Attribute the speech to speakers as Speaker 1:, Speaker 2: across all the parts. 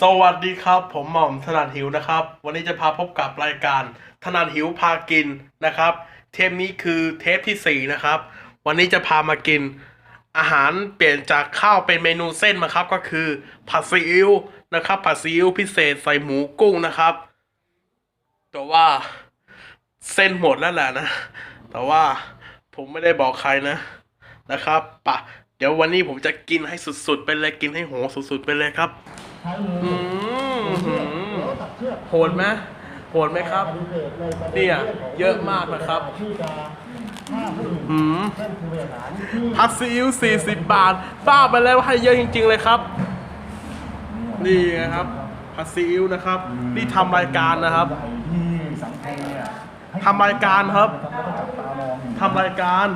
Speaker 1: สวัสดีครับ ผมหม่อมถนัดหิวนะครับ วันนี้จะพาพบกับรายการถนัดหิวพากินนะครับ เทปนี้คือเทปที่ 4 นะครับ วันนี้จะพามากิน อาหารเปลี่ยนจากข้าวเป็นเมนูเส้นมาครับ ก็คือ ผัดซีอิ๊วนะครับ ผัดซีอิ๊วพิเศษใส่หมูกุ้งนะครับแต่ว่าเส้นหมดแล้วแหละนะ แต่ว่าผมไม่ได้บอกใครนะนะครับปะเดี๋ยววันนี้ผมจะกินให้สุดๆ ไปเลยกินให้โหสุดๆ ไปเลยครับ อืมโหดไหมโหดไหมครับ เนี่ยเยอะมากนะครับอืมผัดซีอิ๊ว40 บาทบ้าไปแล้วให้เยอะจริง ๆ เลยครับ นี่ไงครับผัดซีอิ๊วนะครับ นี่ทำรายการนะครับ
Speaker 2: ที่สังคมเนี่ย
Speaker 1: ทำรายการครับ
Speaker 2: แล้วก็จับตามองอยู่
Speaker 1: ทำรายการ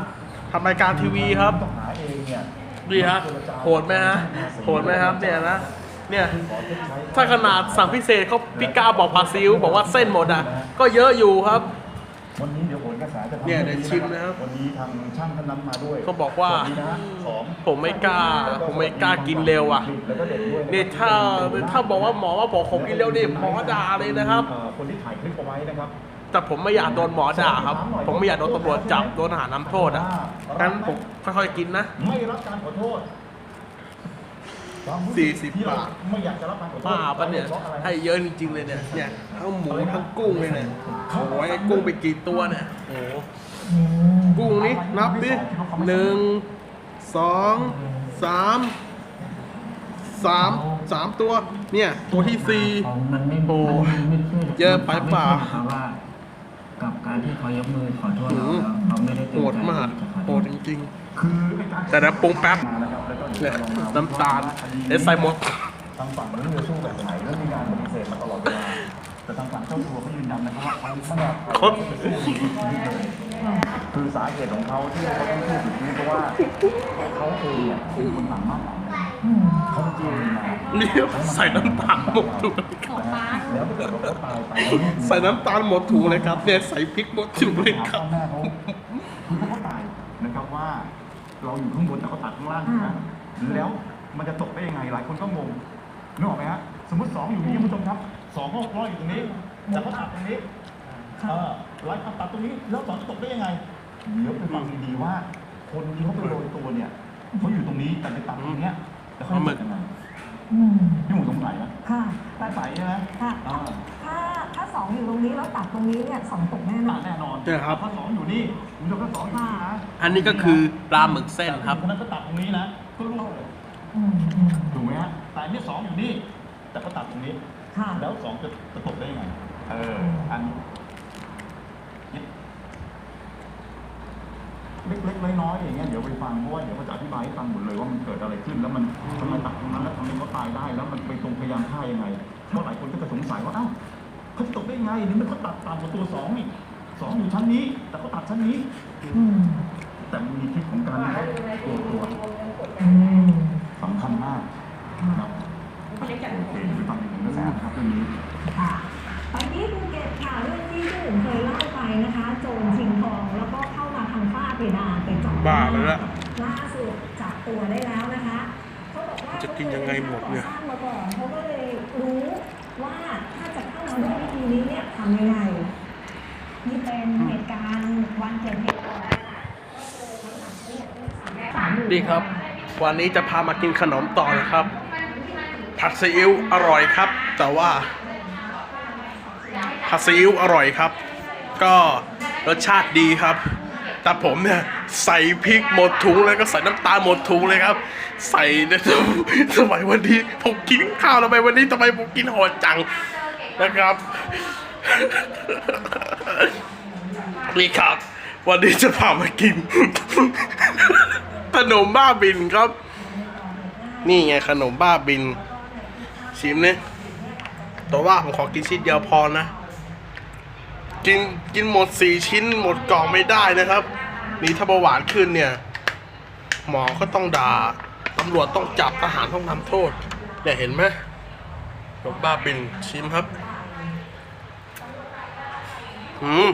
Speaker 1: ทำรายการทีวีครับ
Speaker 2: ต้องหาเองเนี่ย
Speaker 1: ดีฮะโหดไหมฮะโหดไหมครับเนี่ยนะ เนี่ยถ้าขนาดสั่งพิเศษเขาพี่ก้าบอกพาซิลบอกว่าเส้นหมดอะ ก็เยอะอยู่ครับ
Speaker 2: วันนี้เดี๋ยวผลกระแสจะทำ
Speaker 1: เนี่ยเดี๋ยวชิมนะครับ
Speaker 2: วันนี้ทางช่างท่านนั้นมาด้วย
Speaker 1: เขาบอกว่า
Speaker 2: สสดีนะฮะสอง
Speaker 1: ผมไม่กล้า ผมไม่กล้ากินเร็วอะ
Speaker 2: แล้วก็เด็ดด้วยะ
Speaker 1: นี่ถ้าถ้าบอกว่าหมอว่าบอกผมกินเร็วนี่หมอด่าเลยนะครับ
Speaker 2: เอ่อคนที่ถ่ายคลิปเอาไว้นะครับ
Speaker 1: แต่ผมไม่อยากโดนหมอด่าครับ ผมไม่อยากโดนตำรวจจับโดนหาน้ำโทษอะงั้นผมค่อยๆกินนะ
Speaker 2: ไม่รับการขอโทษความรู้
Speaker 1: สี่สิบ
Speaker 2: ที่เร
Speaker 1: บาท
Speaker 2: ไม่อยากจะรับการขอโทษ
Speaker 1: ป้าปะเนี่ย
Speaker 2: พราะอะไร
Speaker 1: ให้เยอะจริงๆเลยเนี่ยเนี่ยทั้งหมูทั้งกุ้งเลยเนี่ยโอ้ยไอ้กุ้งไปกี่ตัวเนี่ยโอ้โหกุ้งนี่นับดิหนึ่งสองสามสามสามตัว เนี่ยตัวที่สี่
Speaker 3: มันไม่
Speaker 1: โอ้
Speaker 3: มันไม่ช่วย
Speaker 1: เยอะไปเปล่า
Speaker 3: ครับว่ากับการที่เขายกมือขอโทษเรา
Speaker 1: หือ
Speaker 3: เขาไม่ได้
Speaker 1: โห
Speaker 3: เต็ม
Speaker 1: ด
Speaker 3: ใจ
Speaker 1: มาก
Speaker 3: ที่จะขอ
Speaker 1: โห
Speaker 3: โท
Speaker 1: ด
Speaker 3: ษ
Speaker 1: จริง
Speaker 2: คือ
Speaker 1: แต่นะปรุงแป๊บ
Speaker 2: มานะครับแล้วก็เนี่
Speaker 1: ยน้ำตาลเดี๋ยวใส่หมด
Speaker 2: ทางฝั่งไม่รู้จะสู้แบบไหนแล้วมีการปฏิเสธมาตลอดเวลาแต่ทางฝั่งเจ้าตัวเขายืนยันนะครับว่าเขาไม่อยาก
Speaker 1: เขา
Speaker 2: คือสาเหตุของเขาที่เขาต้องพูดแบบนี้เพราะว่าเขาเองเนี่ยเป็นคนหลังมากเขาจริงมา
Speaker 1: นี่ใส่น้ำตาลหมดถุงเลยครับใส่น้ำตาลหมดถุงเลยครับเนี่ยใส่พริกหมดถุงเลยครับ
Speaker 2: คือเขาตาย เราอยู่ข้างบนแต่เขาตัดข้างล่างนะแล้วมันจะตกได้ยังไงหลายคนก็งงนึกออกไหมฮะสมมติสองอยู่นี่คุณผู้ชมครับสองก็ร้อยอยู่ตรงนี้แต่เขาตัดตรงนี้เออร้อยเขาตัดตรงนี้ แล้วสองจะตกได้ยังไงเดี๋ยวไปฟังดีๆว่า คนที่เขาไปโรยตัวเนี่ยเขาอยู่ตรงนี้แต่ไปตัดตรงเนี้ยแล้วเขาจะตกยังไง
Speaker 4: อืม
Speaker 2: พี่หมูสงสัยไหม
Speaker 4: ค่ะ
Speaker 2: สงสัยใช่ไหม
Speaker 4: ค่ะ
Speaker 2: อ่า
Speaker 4: ถ้าถ้า สองอยู่ตรงนี้แล้วตัดตรงนี้เนี่ยสองตกแน่น
Speaker 2: ตั
Speaker 4: อ
Speaker 2: ด
Speaker 4: น
Speaker 2: แน่นอน
Speaker 1: ใช่ครับ
Speaker 2: ถ้าสองอยู่นี่คุณผู้ชมถ้าสองอยู่นี่นะ
Speaker 1: อันนี้ก็คือปลาหมึกเส้นครับ
Speaker 2: คนนั้นก็ตัดตรงนี้นะก็ร่วงเลย
Speaker 4: อืมอืม
Speaker 2: ถูกไหมฮะแต่อันนี่สองอยู่นี่ แต่ก็ตัดตรงนี้
Speaker 4: ค่ะ
Speaker 2: แล้วสองจะจะตกได้ยังไง เออ อันเล็กๆน้อยๆอย่างเงี้ยเดี๋ยวไปฟังเพราะว่าเดี๋ยวเขาจะอธิบายให้ฟังหมดเลยว่ามันเกิดอะไรขึ้น แล้วมันทำไมตัดตรงนั้นแล้วทำให้เขาตายได้แล้วมันไปตรงพยายามฆ่ายังไงเพราะหลายคนก็จะสงสัยว่าเอ้าเขาจะตก ได้ยังไงนี่มันเขาตัดต่ำกว่าตัวสองนี่สองอยู่ชั้นนี้ แต่เขาตัดชั้นนี้
Speaker 4: อืม
Speaker 2: แต่มันมีทิศของการตัวตัว
Speaker 4: อืม
Speaker 2: สำคัญมากนะครับโอเคไปฟังถึงกระแสนะครับเรื่องนี้
Speaker 4: ค่ะไปที่ภูเก็ตค่ะเรื่องที่ที่ผมเคยเล่าไปนะคะ โจรชิงทองแล้วก็เข้ามาทางฝ้าเพดานไปจับ
Speaker 1: บ้าไปแล้ว
Speaker 4: ล่าสุดจับตัวได้แล้วนะคะเขาบอกว่า
Speaker 1: จะกินยังไงหมดเนี่ย
Speaker 4: ขาคสร้างมาก่อนเขาก็เลยรู้ว่าถ้าจะเข้ามาด้วยวิธี นี้เนี่ยทำยังไงนี่เป็นเหตุการณ์วันเกิดเหตุเลยค่ะ
Speaker 1: ดีครับ วันนี้จะพามากินขนมต่อนะครับ ผัดซีอิ๊วอร่อยครับ แต่ว่า ผัดซีอิ๊วอร่อยครับ ก็รสชาติดีครับ แต่ผมเนี่ยใส่พริกหมดถุงเลยก็ใส่น้ำตาลหมดถุงเลยครับ ใส่เนี่ยทำไมวันนี้ผมกินข้าวทำไมวันนี้ทำไมผมกินโหดจังนะครับ นี่ครับ วันนี้จะพามากิน ขนมบ้าบินครับ นี่ไงขนมบ้าบิน ชิมเนี่ยแต่ว่าผมขอกินชิ้นเดียวพอนะ กินกินหมดสี่ชิ้นหมดกล่องไม่ได้นะครับนี่ถ้าเบาหวานขึ้นเนี่ย หมอก็ต้องด่าตำรวจต้องจับทหารต้องทำโทษเนี่ยเห็นไหมขนมบ้าบินชิมครับ อืม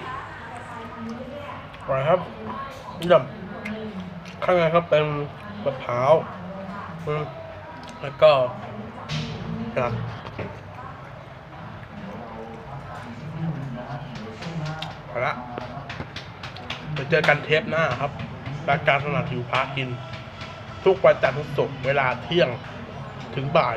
Speaker 1: อร่อยครับนี่แบข้างในครับเป็นมะพร้าวอืมแล้วก็ครับ
Speaker 2: พอละไปเจอกันเทปหน้าครับรายการสนาดหิวพากิน ทุกวันจันทร์ทุกศุกร์เวลาเที่ยงถึงบ่าย